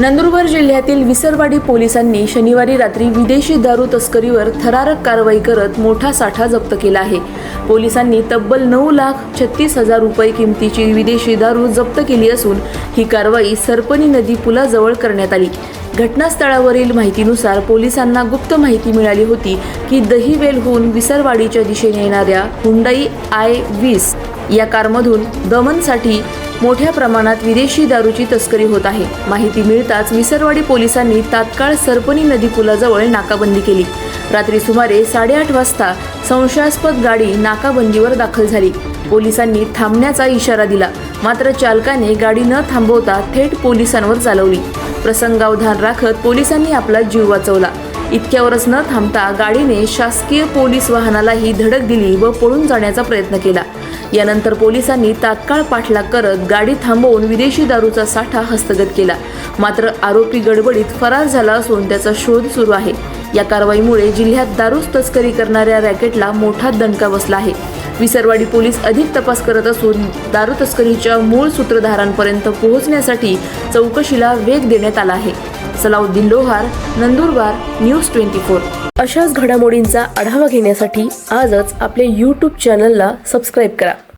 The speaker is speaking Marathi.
नंदुरबार जिल्ह्यातील विसरवाडी पोलिसांनी शनिवारी रात्री विदेशी दारू तस्करीवर थरारक कारवाई करत मोठा साठा जप्त केला आहे. पोलिसांनी तब्बल नऊ लाख छत्तीस हजार रुपये किमतीची विदेशी दारू जप्त केली असून ही कारवाई सरपणी नदी पुलाजवळ करण्यात आली. घटनास्थळावरील माहितीनुसार पोलिसांना गुप्त माहिती मिळाली होती की दहिवेलहून विसरवाडीच्या दिशेने येणाऱ्या हुंडाई आय वीस या कारमधून दमनसाठी मोठ्या प्रमाणात विदेशी दारूची तस्करी होत आहे. माहिती मिळताच विसरवाडी पोलिसांनी तात्काळ सरपणी नदी पुलाजवळ नाकाबंदी केली. रात्री सुमारे साडेआठ वाजता संशयास्पद गाडी नाकाबंदीवर दाखल झाली. पोलिसांनी थांबण्याचा इशारा दिला. मात्र चालकाने गाडी न थांबवता थेट पोलिसांवर चालवली. प्रसंगावधान राखत पोलिसांनी आपला जीव वाचवला. इतक्यावरच न थांबता गाडीने शासकीय पोलीस वाहनालाही धडक दिली व पळून जाण्याचा प्रयत्न केला. यानंतर पोलिसांनी तात्काळ पाठलाग करत गाडी थांबवून विदेशी दारूचा साठा हस्तगत केला. मात्र आरोपी गडबडीत फरार झाला असून त्याचा शोध सुरू आहे. या कारवाईमुळे जिल्ह्यात दारू तस्करी करणाऱ्या रॅकेटला मोठा दणका बसला आहे. विसरवाडी पोलीस अधिक तपास करत असून दारू तस्करीच्या मूळ सूत्रधारांपर्यंत पोहोचण्यासाठी चौकशीला वेग देण्यात आला आहे. Salauddin Lohar Nandurbar news twenty four. अशाच घडामोडींचा आढावा घेण्यासाठी आजच आपल्या यूट्यूब चॅनलला सबस्क्राईब करा.